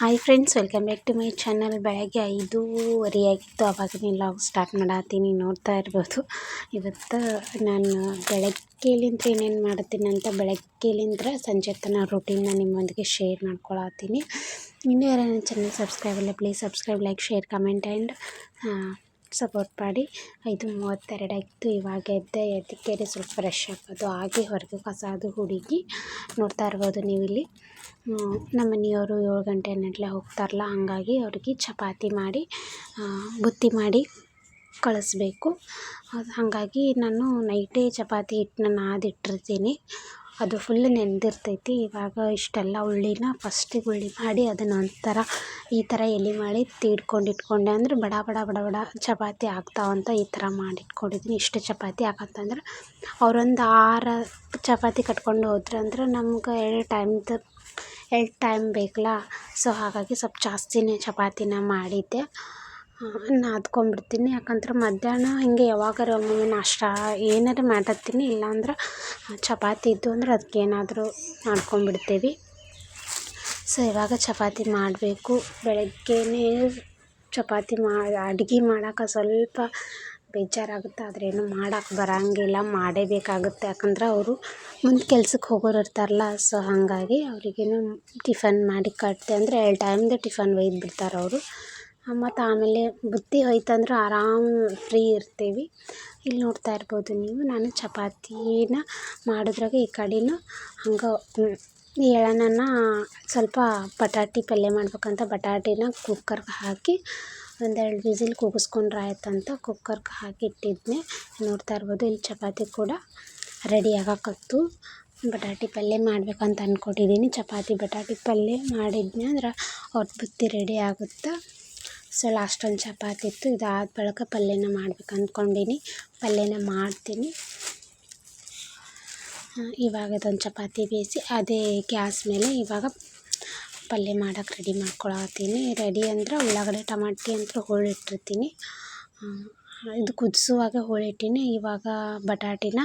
Hi friends welcome back to my channel ಬೆಳಗ್ಗೆ ಐದೂವರೆ ಆಗಿತ್ತು, ಅವಾಗಿನ ಲಾಗ್ ಸ್ಟಾರ್ಟ್ ಮಾಡತ್ತೀನಿ ನೋಡ್ತಾ ಇರ್ಬೋದು. ಇವತ್ತು ನಾನು ಬೆಳಗ್ಗೆಲಿಂತ್ರ ಏನೇನು ಮಾಡ್ತೀನಿ ಅಂತ ಬೆಳಗ್ಗೆಲಿಂದ ಸಂಜೆ ತನ ರೂಟೀನ್ನ ನಿಮ್ಮೊಂದಿಗೆ ಶೇರ್ ಮಾಡ್ಕೊಳತ್ತೀನಿ ಇನ್ನೂ ಯಾರು ನನ್ನ ಚಾನಲ್ ಸಬ್ಸ್ಕ್ರೈಬ್ ಇಲ್ಲ please subscribe like share comment and support ಮಾಡಿ. ಐದು ಮೂವತ್ತೆರಡು ಇವಾಗ ಎದ್ದೆ ಎದ್ದಕ್ಕೆ ಸ್ವಲ್ಪ ಫ್ರೆಶ್ ಆಗೋದು ಹಾಗೆ ಹೊರಗೆ ಕಸ ಅದು ಹುಡುಗಿ ನೋಡ್ತಾ ಇರ್ಬೋದು ನೀವಿಲ್ಲಿ. ನಮ್ಮ ಮನೆಯವರು ಏಳು ಗಂಟೆ ನೆಟ್ಲೆ ಹೋಗ್ತಾರಲ್ಲ, ಹಾಗಾಗಿ ಅವ್ರಿಗೆ ಚಪಾತಿ ಮಾಡಿ ಬುತ್ತಿ ಮಾಡಿ ಕಳಿಸ್ಬೇಕು. ಅದು ಹಾಗಾಗಿ ನಾನು ನೈಟೇ ಚಪಾತಿ ಹಿಟ್ಟನ್ನ ನಾದಿಟ್ಟಿರ್ತೀನಿ ಅದು ಫುಲ್ ನೆಂದಿರ್ತೈತಿ ಇವಾಗ ಇಷ್ಟೆಲ್ಲ ಉಳ್ಳಿನ ಫಸ್ಟಿಗೆ ಉಳ್ಳಿ ಮಾಡಿ ಅದನ್ನು ಒಂಥರ ಈ ಥರ ಎಲೆ ಮಾಡಿ ತೀಡ್ಕೊಂಡು ಇಟ್ಕೊಂಡೆ ಅಂದ್ರೆ ಬಡ ಬಡ ಬಡ ಬಡ ಚಪಾತಿ ಆಗ್ತಾವಂತ ಈ ಥರ ಮಾಡಿಟ್ಕೊಂಡಿದ್ದೀನಿ. ಇಷ್ಟು ಚಪಾತಿ ಯಾಕಂತಂದ್ರೆ ಅವರೊಂದು ಆರು ಚಪಾತಿ ಕಟ್ಕೊಂಡು ಹೋದ್ರಂದ್ರೆ ನಮ್ಗೆ ಎರಡು ಟೈಮ್ದು ಎರಡು ಟೈಮ್ ಬೇಕಲ್ಲ ಸೊ ಹಾಗಾಗಿ ಸ್ವಲ್ಪ ಜಾಸ್ತಿನೇ ಚಪಾತಿನ ಮಾಡಿದ್ದೆ. ನಾದ್ಕೊಂಬಿಡ್ತೀನಿ ಯಾಕಂದ್ರೆ ಮಧ್ಯಾಹ್ನ ಹಿಂಗೆ ಯಾವಾಗಾರ ಒಮ್ಮೊಮ್ಮೆ ನಾಷ್ಟ ಏನಾರ ಮಾಡತ್ತೀನಿ ಇಲ್ಲಾಂದ್ರೆ ಚಪಾತಿ ಇದ್ದು ಅಂದ್ರೆ ಅದಕ್ಕೆ ಮಾಡ್ಕೊಂಡ್ಬಿಡ್ತೀವಿ. ಸೊ ಇವಾಗ ಚಪಾತಿ ಮಾಡಬೇಕು. ಬೆಳಗ್ಗೆನೇ ಚಪಾತಿ ಮಾ, ಅಡುಗೆ ಮಾಡೋಕೆ ಸ್ವಲ್ಪ ಬೇಜಾರಾಗುತ್ತೆ, ಆದರೆ ಏನು ಮಾಡಕ್ಕೆ ಬರೋಂಗಿಲ್ಲ ಮಾಡೇಬೇಕಾಗುತ್ತೆ ಯಾಕಂದ್ರೆ ಅವರು ಮುಂದೆ ಕೆಲ್ಸಕ್ಕೆ ಹೋಗೋರು ಇರ್ತಾರಲ್ಲ, ಸೊ ಹಾಗಾಗಿ ಅವ್ರಿಗೇನು ಟಿಫನ್ ಮಾಡಿ ಕಟ್ಟಿದೆ ಅಂದರೆ ಎರಡು ಟೈಮ್ದು ಟಿಫನ್ ಒಯ್ದು ಬಿಡ್ತಾರೆ ಅವರು ಮತ್ತು ಆಮೇಲೆ ಬುತ್ತಿ ಹೋಯ್ತಂದ್ರೆ ಆರಾಮ್ ಫ್ರೀ ಇರ್ತೀವಿ. ಇಲ್ಲಿ ನೋಡ್ತಾ ಇರ್ಬೋದು ನೀವು, ನಾನು ಚಪಾತಿನ ಮಾಡಿದ್ರಾಗ ಈ ಕಡೆನೂ ಹಂಗೆ ಎಳನನ್ನು ಸ್ವಲ್ಪ ಬಟಾಟಿ ಪಲ್ಯ ಮಾಡ್ಬೇಕಂತ ಬಟಾಟಿನ ಕುಕ್ಕರ್ಗೆ ಹಾಕಿ ಒಂದೆರಡು ವಿಸಿಲ್ ಕೂಗಿಸ್ಕೊಂಡ್ರೆ ಆಯ್ತಂತ ಕುಕ್ಕರ್ಗೆ ಹಾಕಿ ಇಟ್ಟಿದ್ದೆ ನೋಡ್ತಾ ಇರ್ಬೋದು, ಇಲ್ಲಿ ಚಪಾತಿ ಕೂಡ ರೆಡಿ ಆಗಾಕತ್ತು. ಬಟಾಟಿ ಪಲ್ಯ ಮಾಡ್ಬೇಕಂತ ಅಂದ್ಕೊಂಡಿದ್ದೀನಿ ಚಪಾತಿ, ಬಟಾಟಿ ಪಲ್ಯ ಮಾಡಿದ್ನಿ ಅಂದ್ರೆ ಅವ್ರ ಬುತ್ತಿ ರೆಡಿ ಆಗುತ್ತೆ? ಸೊ ಲಾಸ್ಟ್ ಒಂದು ಚಪಾತಿ ಇತ್ತು. ಇದಾದ ಬಳಿಕ ಪಲ್ಯನ ಮಾಡ್ಬೇಕು ಅಂದ್ಕೊಂಡೀನಿ ಪಲ್ಯನ ಮಾಡ್ತೀನಿ. ಇವಾಗ ಅದೊಂದು ಚಪಾತಿ ಬೇಯಿಸಿ, ಅದೇ ಗ್ಯಾಸ್ ಮೇಲೆ ಇವಾಗ ಪಲ್ಯ ಮಾಡೋಕೆ ರೆಡಿ ಮಾಡ್ಕೊಳತ್ತೀನಿ. ರೆಡಿ ಅಂದ್ರೆ ಉಳ್ಳಾಗಡ್ಡೆ, ಟಮಾಟಿ ಅಂತ ಹೋಳಿಟ್ಟಿರ್ತೀನಿ ಇದು ಕುದಿಸುವಾಗ ಹೋಳಿಟ್ಟೀನಿ ಇವಾಗ ಬಟಾಟಿನ,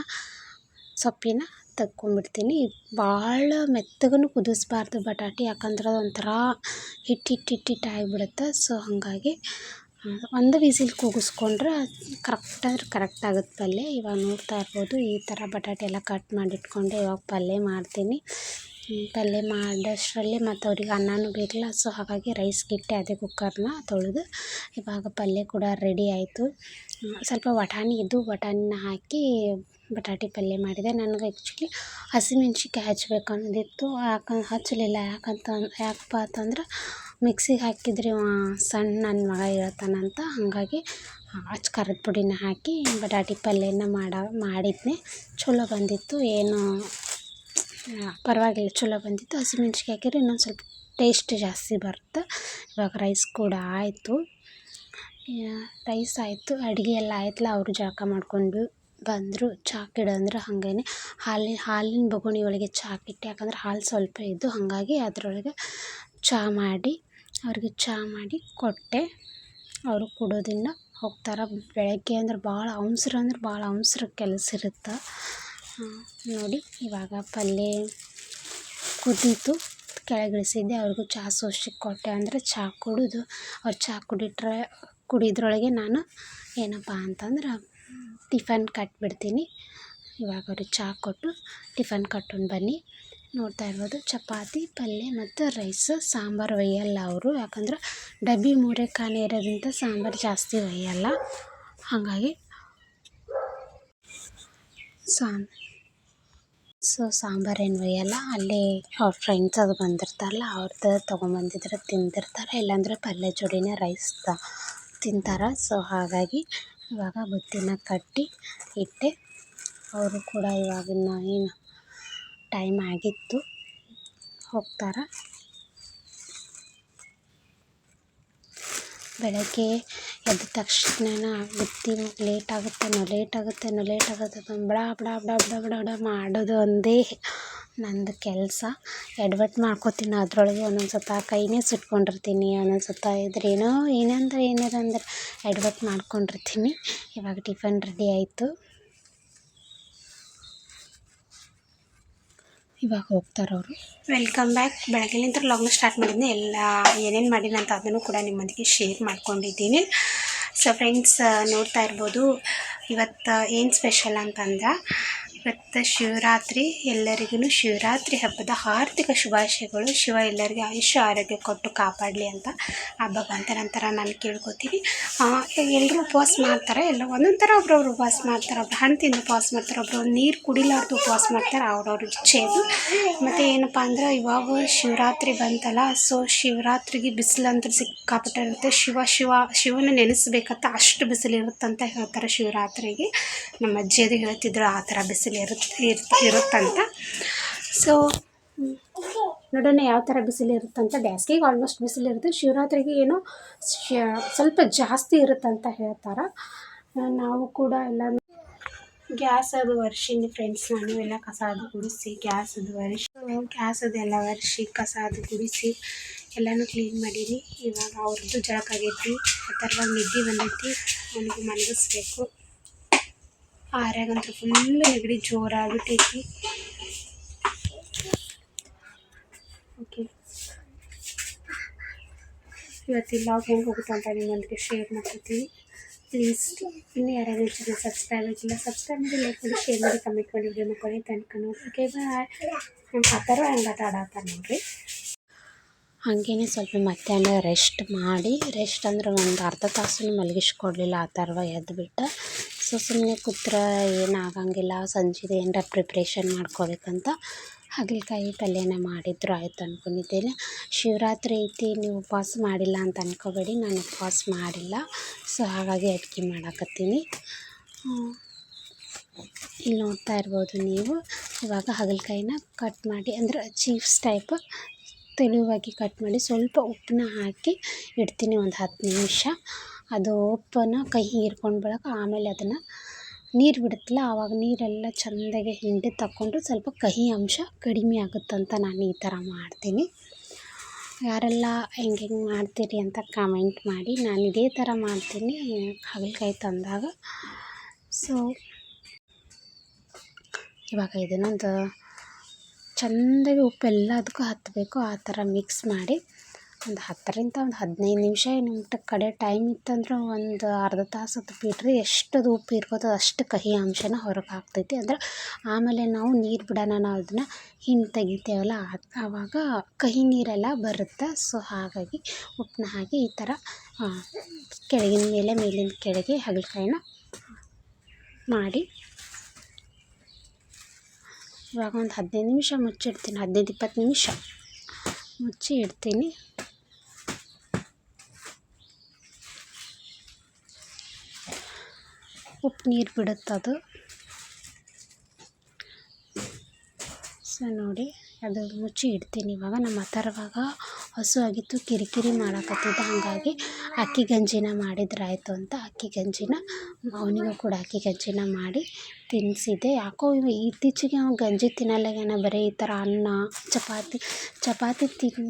ಸೊಪ್ಪಿನ ತಕ್ಕೊಂಬಿಡ್ತೀನಿ ಭಾಳ ಮೆತ್ತಗೂ ಕುದಿಸ್ಬಾರ್ದು ಬಟಾಟಿ, ಯಾಕಂದ್ರೆ ಅದೊಂಥರ ಹಿಟ್ಟು ಹಿಟ್ಟು ಹಿಟ್ಟು ಹಿಟ್ಟು ಆಗಿಬಿಡುತ್ತೆ ಸೊ, ಹಾಗಾಗಿ ಒಂದು ವಿಸಿಲ್ ಕೂಗಿಸ್ಕೊಂಡ್ರೆ ಕರೆಕ್ಟ್ ಅಂದ್ರೆ ಕರೆಕ್ಟ್ ಆಗುತ್ತೆ ಪಲ್ಯ. ಇವಾಗ ನೋಡ್ತಾ ಇರ್ಬೋದು, ಈ ಥರ ಬಟಾಟೆ ಎಲ್ಲ ಕಟ್ ಮಾಡಿಟ್ಕೊಂಡು ಇವಾಗ ಪಲ್ಯ ಮಾಡ್ತೀನಿ. ಪಲ್ಯ ಮಾಡೋಷ್ಟರಲ್ಲಿ ಮತ್ತು ಅವ್ರಿಗೆ ಅನ್ನನೂ ಬೇಕಲ್ಲ. ಸೊ ಹಾಗಾಗಿ ರೈಸ್ಗೆ ಇಟ್ಟೆ ಅದೇ ಕುಕ್ಕರ್ನ ತೊಳೆದು ಇವಾಗ ಪಲ್ಯ ಕೂಡ ರೆಡಿ ಆಯಿತು. ಸ್ವಲ್ಪ ಬಟಾಣಿ ಇದ್ದು ಬಟಾಣಿನ ಹಾಕಿ ಬಟಾಟೆ ಪಲ್ಯ ಮಾಡಿದೆ. ನನಗೆ ಆ್ಯಕ್ಚುಲಿ ಹಸಿಮೆಣ್ಸಿನ್ಕಾಯಿ ಹಚ್ಬೇಕು ಅನ್ನೋದಿತ್ತು ಯಾಕೆ, ಹಚ್ಚಲಿಲ್ಲ. ಯಾಕಂತ, ಯಾಕಪ್ಪ ಅಂತಂದ್ರೆ ಮಿಕ್ಸಿಗೆ ಹಾಕಿದ್ರೆ ಸಣ್ಣ ನನ್ನ ಮಗ ಹೇಳ್ತಾನಂತ. ಹಾಗಾಗಿ ಅಚ್ಚ ಖಾರದ ಪುಡಿನ ಹಾಕಿ ಬಟಾಟೆ ಪಲ್ಯನ ಮಾಡ, ಮಾಡಿದ್ನೆ. ಚಲೋ ಬಂದಿತ್ತು. ಏನು ಪರವಾಗಿಲ್ಲ, ಚಲೋ ಬಂದಿತ್ತು. ಹಸಿಮೆಣ್ಸಿಕಾಯಿ ಹಾಕಿದ್ರೆ ಇನ್ನೊಂದು ಸ್ವಲ್ಪ ಟೇಸ್ಟ್ ಜಾಸ್ತಿ ಬರುತ್ತೆ. ಇವಾಗ ರೈಸ್ ಕೂಡ ಆಯಿತು. ರೈಸ್ ಆಯಿತು, ಅಡುಗೆ ಎಲ್ಲ ಆಯ್ತಲ್ಲ, ಅವರು ಜಳಕ ಮಾಡ್ಕೊಂಡು ಬಂದರು. ಚಾಕಿಡು ಅಂದ್ರೆ ಹಾಗೇನೆ. ಹಾಲಿನ ಹಾಲಿನ ಬೊಗುಣಿ ಒಳಗೆ ಚಾಕಿಟ್ಟೆ ಯಾಕಂದ್ರೆ ಹಾಲು ಸ್ವಲ್ಪ ಇದ್ದು, ಹಾಗಾಗಿ ಅದರೊಳಗೆ ಚಹಾ ಮಾಡಿ, ಅವ್ರಿಗೆ ಚಹಾ ಮಾಡಿ ಕೊಟ್ಟೆ. ಅವರು ಕುಡಿಯೋದನ್ನ ಹೋಗ್ತಾರೆ. ಬೆಳಗ್ಗೆ ಅಂದ್ರೆ ಭಾಳ ಅವಸರ ಅಂದ್ರೆ ಭಾಳ ಅವಸರ ಕೆಲಸ ಇರುತ್ತೆ. ನೋಡಿ, ಇವಾಗ ಪಲ್ಯ ಕುದೀತು ಕೆಳಗಿಳಿಸಿದ್ದೆ. ಅವ್ರಿಗೂ ಚಹಾ ಸೋಸಿಗೆ ಕೊಟ್ಟೆ. ಅಂದರೆ ಚಹಾ ಕುಡಿದು, ಅವ್ರು ಚಹಾ ಕುಡಿಟ್ರೆ, ಕುಡಿದ್ರೊಳಗೆ ನಾನು ಏನಪ್ಪ ಅಂತಂದ್ರೆ ಟಿಫನ್ ಕಟ್ಬಿಡ್ತೀನಿ. ಇವಾಗ ಅವ್ರಿಗೆ ಚಹಾ ಕೊಟ್ಟು ಟಿಫನ್ ಕಟ್ಕೊಂಡು ಬನ್ನಿ. ನೋಡ್ತಾ ಇರ್ಬೋದು, ಚಪಾತಿ ಪಲ್ಯ ಮತ್ತು ರೈಸ್, ಸಾಂಬಾರು ಒಯ್ಯಲ್ಲ ಅವರು. ಯಾಕಂದ್ರೆ ಡಬ್ಬಿ ಮೂರೇ ಖಾನೆ ಇರೋದ್ರಿಂದ ಸಾಂಬಾರು ಜಾಸ್ತಿ ಒಯ್ಯಲ್ಲ. ಹಾಗಾಗಿ ಸಾಂ ಸೊ ಸಾಂಬಾರು ಏನು ಒಯ್ಯಲ್ಲ, ಅಲ್ಲಿ ಅವ್ರ ಫ್ರೆಂಡ್ಸ್ ಅದು ಬಂದಿರ್ತಾರಲ್ಲ ಅವ್ರದ್ದು ತೊಗೊಂಬಂದಿದ್ರೆ ತಿಂದಿರ್ತಾರೆ, ಇಲ್ಲಾಂದರೆ ಪಲ್ಯ ಜೋಡಿನೇ ರೈಸ್ ತಿಂತಾರೆ. ಸೊ ಹಾಗಾಗಿ ಇವಾಗ ಬುತ್ತಿನ ಕಟ್ಟಿ ಇಟ್ಟೆ. ಅವರು ಕೂಡ ಇವಾಗಿನ ಏನು ಟೈಮ್ ಆಗಿತ್ತು, ಹೋಗ್ತಾರೆ. ಬೆಳಗ್ಗೆ ಎದ್ದ ತಕ್ಷಣ ಬುತ್ತಿ ಲೇಟ್ ಆಗುತ್ತೇನೋ ಲೇಟ್ ಆಗುತ್ತೇನೋ ಲೇಟ್ ಆಗುತ್ತೆ ಬಡ ಬಡ ಬಡ ಬಡ ಬಡ ಬಡ ಮಾಡೋದು ಒಂದೇ ನಂದು ಕೆಲಸ. ಎಡವಟ್ಟು ಮಾಡ್ಕೊತೀನಿ ಅದರೊಳಗೆ, ಒಂದೊಂದು ಸತ ಕೈನೇ ಸುಟ್ಕೊಂಡಿರ್ತೀನಿ, ಒಂದೊಂದು ಸತ ಇದ್ರೇನೋ ಏನಂದ್ರೆ ಏನಾರ ಅಂದ್ರೆ ಮಾಡ್ಕೊಂಡಿರ್ತೀನಿ. ಇವಾಗ ಟಿಫನ್ ರೆಡಿ ಆಯಿತು. ಇವಾಗ ಹೋಗ್ತಾರೆ ಅವರು? ವೆಲ್ಕಮ್ ಬ್ಯಾಕ್ ಬೆಳಗ್ಗೆಲಿಂದ ಲಾಗ್ನ ಸ್ಟಾರ್ಟ್ ಮಾಡಿದ್ದೆ ಎಲ್ಲ ಏನೇನು ಮಾಡಿಲ್ಲ ಅಂತ ಅದನ್ನು ಕೂಡ ನಿಮ್ಮೊಂದಿಗೆ ಶೇರ್ ಮಾಡ್ಕೊಂಡಿದ್ದೀನಿ. ಸೊ ಫ್ರೆಂಡ್ಸ್ ನೋಡ್ತಾ ಇರ್ಬೋದು. ಇವತ್ತು, ಏನು ಸ್ಪೆಷಲ್ ಅಂತಂದ್ರೆ ಇವತ್ತು ಶಿವರಾತ್ರಿ ಎಲ್ಲರಿಗೂ ಶಿವರಾತ್ರಿ ಹಬ್ಬದ ಹಾರ್ದಿಕ ಶುಭಾಶಯಗಳು. ಶಿವ ಎಲ್ಲರಿಗೆ ಆಯುಷ್ಯ, ಆರೋಗ್ಯ ಕೊಟ್ಟು ಕಾಪಾಡಲಿ ಅಂತ ಆ ಭಗವಂತನ ನಂತರ ನಾನು ಕೇಳ್ಕೊತೀನಿ. ಎಲ್ಲರೂ ಉಪವಾಸ ಮಾಡ್ತಾರೆ. ಎಲ್ಲ ಒಂದೊಂದು ಥರ ಒಬ್ರೊಬ್ರು ಉಪವಾಸ ಮಾಡ್ತಾರೆ. ಒಬ್ರು ಹಣ್ಣು ತಿಂದು ಉಪವಾಸ ಮಾಡ್ತಾರೆ. ಒಬ್ರು ನೀರು ಕುಡಿಲಾರ್ದು ಉಪವಾಸ ಮಾಡ್ತಾರೆ. ಅವ್ರವ್ರ ಇಚ್ಛೆ ಅದು. ಮತ್ತು ಏನಪ್ಪ ಅಂದ್ರೆ ಇವಾಗ ಶಿವರಾತ್ರಿ ಬಂತಲ್ಲ, ಸೊ ಶಿವರಾತ್ರಿಗೆ ಬಿಸಿಲು ಅಂದ್ರೆ ಸಿಕ್ಕಾಪಟ್ಟೆ ಇರುತ್ತೆ ಶಿವ ಶಿವ, ಶಿವನ ನೆನೆಸ್ಬೇಕಂತ ಅಷ್ಟು ಬಿಸಿಲು ಇರುತ್ತಂತ ಹೇಳ್ತಾರೆ ಶಿವರಾತ್ರಿಗೆ. ನಮ್ಮ ಅಜ್ಜಿಯದು ಹೇಳ್ತಿದ್ರು, ಆ ಥರ ಬಿಸಿಲು ಇರುತ್ತೆ ಇರ್ತ ಇರುತ್ತಂತ. ಸೊ ನೋಡೋಣ ಯಾವ ಥರ ಬಿಸಿಲು ಇರುತ್ತಂತ ಬೇಸಿಗೆಗೆ ಆಲ್ಮೋಸ್ಟ್ ಬಿಸಿಲು ಇರುತ್ತೆ ಶಿವರಾತ್ರಿಗೆ ಏನೋ ಸ್ವಲ್ಪ ಜಾಸ್ತಿ ಇರುತ್ತಂತ ಹೇಳ್ತಾರೆ. ನಾವು ಕೂಡ ಎಲ್ಲ ಗ್ಯಾಸ್ ಅದು ವರ್ಷಿನಿ ಫ್ರೆಂಡ್ಸ್ ನಾನು ಎಲ್ಲ ಕಸ ಅದು ಗುಡಿಸಿ, ಗ್ಯಾಸ್ ಅದು ವರ್ಷ ಗ್ಯಾಸ್ ಅದು ಎಲ್ಲ ವರ್ಷಿ ಕಸ ಅದು ಗುಡಿಸಿ, ಎಲ್ಲನೂ ಕ್ಲೀನ್ ಮಾಡೀನಿ. ಇವಾಗ ಅವ್ರದ್ದು ಜಳಕ ಆಗೈತಿ ಥರವಾಗಿ ನಿದ್ದೆ ಬಂದೈತಿ ನನಗೆ ಮಲಗಿಸ್ಬೇಕು. ಆರ್ಯಾಗಂತೂ ಫುಲ್ ನೆಗಡಿ ಜೋರಾಗ್ಬಿಟ್ಟೈತಿ ಓಕೆ ಇವತ್ತು ಲಾಗ್ ಹೆಂಗೆ ಹೋಗುತ್ತೆ ಅಂತ ನಿಮ್ಮೊಂದಿಗೆ ಶೇರ್ ಮಾಡ್ಕೊತೀನಿ ಪ್ಲೀಸ್ ಇನ್ನೂ ಯಾರ್ಯಾರು ಚಾನಲ್ ಸಬ್ಸ್ಕ್ರೈಬ್ ಆಗಿಲ್ಲ ಸಬ್ಸ್ಕ್ರೈಬ್ ಮಾಡಿ ಲೈಕ್ ಮಾಡಿ ಶೇರ್ ಮಾಡಿ ಕಮೆಂಟ್ ಮಾಡಿ ವಿಡಿಯೋ ಮಾಡ್ಕೊಳ್ಳಿ ತನಕ ನೋಡಿ ಓಕೆ ಬಾಯ್ ನಮ್ಮ ಪಾತಾರ ಹೆಂಗೆ ಆಟ ಆಡತ್ತಾರ ನೋಡ್ರಿ ಹಾಗೇನೆ ಸ್ವಲ್ಪ ಮಧ್ಯಾಹ್ನ ರೆಸ್ಟ್ ಮಾಡಿ ರೆಸ್ಟ್ ಅಂದ್ರೆ ಒಂದು ಅರ್ಧ ತಾಸು ಮಲಗಿಸ್ಕೊಡ್ಲಿಲ್ಲ ಆ ಥರ ಎದ್ದುಬಿಟ್ಟು ಸೊ ಸುಮ್ಮನೆ ಕೂತ್ರೆ ಏನಾಗಂಗಿಲ್ಲ. ಸಂಜೆದು ಏನರ ಪ್ರಿಪ್ರೇಷನ್ ಮಾಡ್ಕೋಬೇಕಂತ ಹಾಗಲಕಾಯಿ ಪಲ್ಯನ ಮಾಡಿದ್ರು ಆಯ್ತು ಅಂದ್ಕೊಂಡಿದ್ದೇನೆ ಶಿವರಾತ್ರಿ ಐತಿ, ನೀವು ಉಪವಾಸ ಮಾಡಿಲ್ಲ ಅಂತ ಅನ್ಕೋಬೇಡಿ. ನಾನು ಉಪವಾಸ ಮಾಡಿಲ್ಲ. ಸೊ, ಹಾಗಾಗಿ ಅಡುಗೆ ಮಾಡಾಕತ್ತೀನಿ. ಇಲ್ಲಿ ನೋಡ್ತಾ ಇರ್ಬೋದು ನೀವು. ಇವಾಗ ಹಾಗಲಕಾಯಿನ ಕಟ್ ಮಾಡಿ, ಅಂದ್ರೆ ಚೀಫ್ಸ್ ಟೈಪ್ ತೆಳುವಾಗಿ ಕಟ್ ಮಾಡಿ ಸ್ವಲ್ಪ ಉಪ್ಪನ್ನ ಹಾಕಿ ಇಡ್ತೀನಿ ಒಂದು ಹತ್ತು ನಿಮಿಷ. ಅದು ಉಪ್ಪನ್ನು ಕೈ ಹೀರ್ಕೊಂಡು ಬಳಕ ಆಮೇಲೆ ಅದನ್ನು ನೀರು ಬಿಡುತ್ತಲ್ಲ, ಆವಾಗ ನೀರೆಲ್ಲ ಚೆಂದಾಗಿ ಹಿಂಡಿ ತಗೊಂಡು ಸ್ವಲ್ಪ ಕಹಿ ಅಂಶ ಕಡಿಮೆ ಆಗುತ್ತಂತ ನಾನು ಈ ಥರ ಮಾಡ್ತೀನಿ. ಯಾರೆಲ್ಲ ಹೆಂಗೆ ಹೆಂಗೆ ಮಾಡ್ತೀರಿ ಅಂತ ಕಮೆಂಟ್ ಮಾಡಿ, ನಾನು ಇದೇ ಥರ ಮಾಡ್ತೀನಿ ಹಾಗಲಕಾಯಿ ತಂದಾಗ. ಸೊ ಇವಾಗ ಇದನ್ನೊಂದು ಚೆಂದಾಗಿ ಉಪ್ಪು ಎಲ್ಲದಕ್ಕೂ ಹತ್ತಬೇಕು ಆ ಥರ ಮಿಕ್ಸ್ ಮಾಡಿ. ಒಂದು ಹತ್ತರಿಂದ ಒಂದು ಹದಿನೈದು ನಿಮಿಷ ನಿಮ್ಮ ಕಡೆ ಟೈಮ್ ಇತ್ತಂದ್ರೆ ಒಂದು ಅರ್ಧ ತಾಸು ಅದು ಬಿಟ್ಟರೆ ಎಷ್ಟು ಅದು ಉಪ್ಪು ಇರ್ಬೋದು ಅಷ್ಟು ಕಹಿ ಅಂಶನ ಹೊರಗೆ ಹಾಕ್ತೈತಿ. ಅಂದ್ರೆ ಆಮೇಲೆ ನಾವು ನೀರು ಬಿಡೋಣ ನಾವು ಅದನ್ನು ಹಿಂಡಿ ತೆಗಿತೇವಲ್ಲ ಆವಾಗ ಕಹಿ ನೀರೆಲ್ಲ ಬರುತ್ತೆ. ಸೊ ಹಾಗಾಗಿ ಉಪ್ಪನ್ನ ಹಾಕಿ ಈ ಥರ ಕೆಳಗಿನ ಮೇಲೆ, ಮೇಲಿನ ಕೆಳಗೆ ಹಾಗಲಕಾಯಿನ ಮಾಡಿ ಇವಾಗ ಒಂದು ಹದಿನೈದು ನಿಮಿಷ ಮುಚ್ಚಿಡ್ತೀನಿ. ಹದಿನೈದು ಇಪ್ಪತ್ತು ನಿಮಿಷ ಮುಚ್ಚಿ ಇಡ್ತೀನಿ. ಉಪ್ಪು ನೀರು ಬಿಡುತ್ತದು ಸೊ ನೋಡಿ, ಅದು ಮುಚ್ಚಿ ಇಡ್ತೀನಿ. ಇವಾಗ ನಮ್ಮ ಅಥರ್ವಾಗ ಹಸು ಆಗಿತ್ತು, ಕಿರಿಕಿರಿ ಮಾಡಕತ್ತಿದ್ದ. ಹಾಗಾಗಿ ಅಕ್ಕಿ ಗಂಜಿನ ಮಾಡಿದ್ರೆ ಆಯಿತು ಅಂತ ಅಕ್ಕಿ ಗಂಜಿನ ಅವನಿಗೂ ಕೂಡ ಅಕ್ಕಿ ಗಂಜಿನ ಮಾಡಿ ತಿನ್ನಿಸಿದ್ದೆ ಯಾಕೋ ಇವ ಇತ್ತೀಚೆಗೆ ಅವ ಗಂಜಿ ತಿನ್ನಲ್ಲಾಗ್ಯಾನ ಬರೀ ಈ ಥರ ಅನ್ನ, ಚಪಾತಿ ಚಪಾತಿ ತಿನ್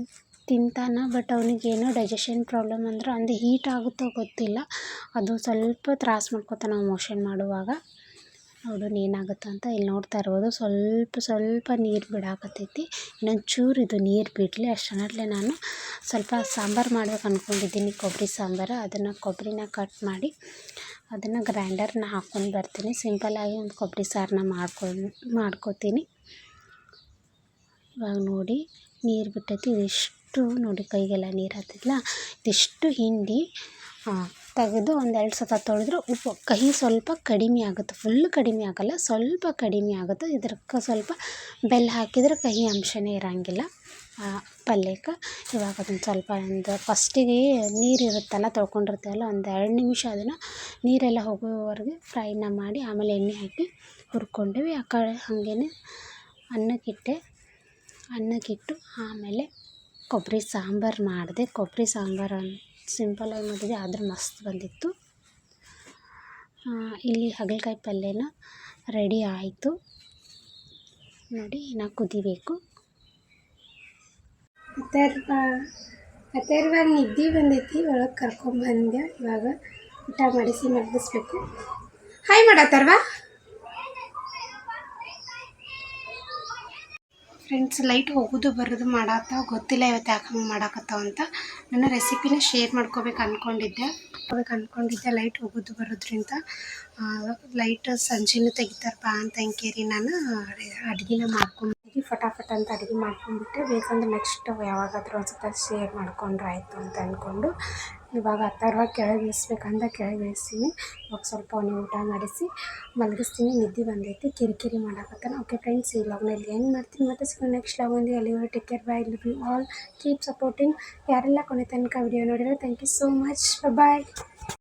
ತಿಂತಾನೆ ಬಟ್ ಅವನಿಗೇನೋ ಡೈಜೆಷನ್ ಪ್ರಾಬ್ಲಮ್ ಅಂದ್ರೆ ಅಂದರೆ ಹೀಟ್ ಆಗುತ್ತೋ ಗೊತ್ತಿಲ್ಲ. ಅದು ಸ್ವಲ್ಪ ತ್ರಾಸು ಮಾಡ್ಕೊತಾನೆ ಮೋಷನ್ ಮಾಡುವಾಗ. ನೋಡೋಣ ಏನಾಗುತ್ತೆ ಅಂತ ಇಲ್ಲಿ ನೋಡ್ತಾ ಇರ್ಬೋದು. ಸ್ವಲ್ಪ ಸ್ವಲ್ಪ ನೀರು ಬಿಡಾಕತ್ತೈತಿ. ಇನ್ನೊಂದು ಚೂರು ಇದು ನೀರು ಬಿಡಲಿ. ಅಷ್ಟರಲ್ಲೇ ನಾನು ಸ್ವಲ್ಪ ಸಾಂಬಾರು ಮಾಡ್ಬೇಕು ಅಂದ್ಕೊಂಡಿದ್ದೀನಿ ಕೊಬ್ಬರಿ ಸಾಂಬಾರು. ಅದನ್ನು ಕೊಬ್ಬರಿನ ಕಟ್ ಮಾಡಿ ಅದನ್ನು ಗ್ರೈಂಡರ್ನ ಹಾಕ್ಕೊಂಡು ಬರ್ತೀನಿ. ಸಿಂಪಲ್ಲಾಗಿ ಒಂದು ಕೊಬ್ಬರಿ ಸಾರನ್ನ ಮಾಡ್ಕೊಂಡು ಮಾಡ್ಕೋತೀನಿ. ಇವಾಗ ನೋಡಿ ನೀರು ಬಿಟ್ಟೈತಿ, ಇದಿಷ್ಟು. ನೋಡಿ ಕೈಗೆಲ್ಲ ನೀರು ಹತ್ತಿದ್ಲ ಇದಿಷ್ಟು ಹಿಂಡಿ ತೆಗೆದು ಒಂದೆರಡು ಸತ ತೊಳೆದ್ರೆ, ಉಪ್ಪು. ಕಹಿ ಸ್ವಲ್ಪ ಕಡಿಮೆ ಆಗುತ್ತೆ. ಫುಲ್ ಕಡಿಮೆ ಆಗೋಲ್ಲ. ಸ್ವಲ್ಪ ಕಡಿಮೆ ಆಗುತ್ತೆ. ಇದಕ್ಕೆ ಸ್ವಲ್ಪ ಬೆಲ್ಲ ಹಾಕಿದ್ರೆ ಕಹಿ ಅಂಶನೇ ಇರೋಂಗಿಲ್ಲ. ಪಲ್ಯಕ್ಕೆ. ಇವಾಗ ಅದನ್ನು ಸ್ವಲ್ಪ ಒಂದು ಫಸ್ಟಿಗೆ ನೀರು ಇರುತ್ತಲ್ಲ ತೊಳ್ಕೊಂಡಿರ್ತೀವಲ್ಲ, ಒಂದು ಎರಡು ನಿಮಿಷ ಅದನ್ನು ನೀರೆಲ್ಲ ಹೋಗೋವರೆಗೆ ಫ್ರೈನ ಮಾಡಿ ಆಮೇಲೆ ಎಣ್ಣೆ ಹಾಕಿ ಹುರ್ಕೊಂಡ್ವಿ. ಆ ಕಡೆ ಹಾಗೇನೆ ಅನ್ನಕ್ಕಿಟ್ಟೆ. ಅನ್ನಕ್ಕಿಟ್ಟು ಆಮೇಲೆ ಕೊಬ್ಬರಿ ಸಾಂಬಾರು ಮಾಡಿದೆ. ಕೊಬ್ಬರಿ ಸಾಂಬಾರು ಸಿಂಪಲಾಗಿ ಮಾಡಿದೆ. ಆದರೂ ಮಸ್ತ್ ಬಂದಿತ್ತು. ಇಲ್ಲಿ ಹಾಗಲಕಾಯಿ ಪಲ್ಯನ ರೆಡಿ ಆಯಿತು. ನೋಡಿ, ಇನ್ನು ಕುದಿಬೇಕು. ಅಥರ್ವ ಅಥರ್ವ ನಿದ್ದೆ ಬಂದೈತಿ. ಒಳಗೆ ಕರ್ಕೊಂಬಂದೆ. ಇವಾಗ ಊಟ ಮಾಡಿಸಿ ಮಲಗಿಸ್ಬೇಕು. ಹಾಯ್ ಮಾಡತ್ತರ್ವ ಫ್ರೆಂಡ್ಸ್ ಲೈಟ್ ಹೋಗೋದು ಬರೋದು ಮಾಡತ್ತಾವ ಗೊತ್ತಿಲ್ಲ ಇವತ್ತು ಯಾಕೆ ಹಂಗೆ ಮಾಡಾಕತ್ತಾವ ಅಂತ. ನನ್ನ ರೆಸಿಪಿನ ಶೇರ್ ಮಾಡ್ಕೋಬೇಕು ಅಂದ್ಕೊಂಡಿದ್ದೆ ಅಂದ್ಕೊಂಡಿದ್ದೆ ಲೈಟ್ ಹೋಗೋದು ಬರೋದ್ರಿಂದ. ಲೈಟ್ ಸಂಜೆನೂ ತೆಗಿತಾರಪ್ಪ ಅಂತ ಅಂಕೇರಿ ನಾನು. ಅಡುಗೆನ ಮಾಡ್ಕೊಂಡು ಫಟಾಫಟ್ ಅಂತ ಅಡುಗೆ ಮಾಡ್ಕೊಂಡ್ಬಿಟ್ಟೆ ಬೇಕಂದ್ರೆ ನೆಕ್ಸ್ಟ್ ಯಾವಾಗಾದ್ರೂ ಒಂದ್ಸತ ಶೇರ್ ಮಾಡ್ಕೊಂಡ್ರೆ ಆಯಿತು ಅಂತ ಅಂದ್ಕೊಂಡು ಇವಾಗ ಅಥರ್ವ ಕೆಳಗೆ ಇಳಿಸ್ಬೇಕಂದ ಕೆಳಗೆ ಇಳಿಸ್ತೀನಿ ಇವಾಗ ಸ್ವಲ್ಪ ಅವನಿಗೆ ಊಟ ಮಾಡಿಸಿ ಮಲಗಿಸ್ತೀನಿ, ನಿದ್ದೆ ಬಂದೈತಿ, ಕಿರಿಕಿರಿ ಮಾಡಾಕತ್ತಾನ. ಓಕೆ ಫ್ರೆಂಡ್ಸ್ ಈ ಲಾಗ್ನಲ್ಲಿ ಏನು ಮಾಡ್ತೀನಿ ಮತ್ತು ಸಿಗೋಣ ನೆಕ್ಸ್ಟ್ ಲಾಗ್ ಒಂದು. ಅಲ್ಲಿ take care bye you all keep supporting ಯಾರೆಲ್ಲ ಕೊನೆ ತನಕ ವಿಡಿಯೋ ನೋಡಿದ್ರೆ thank you so much bye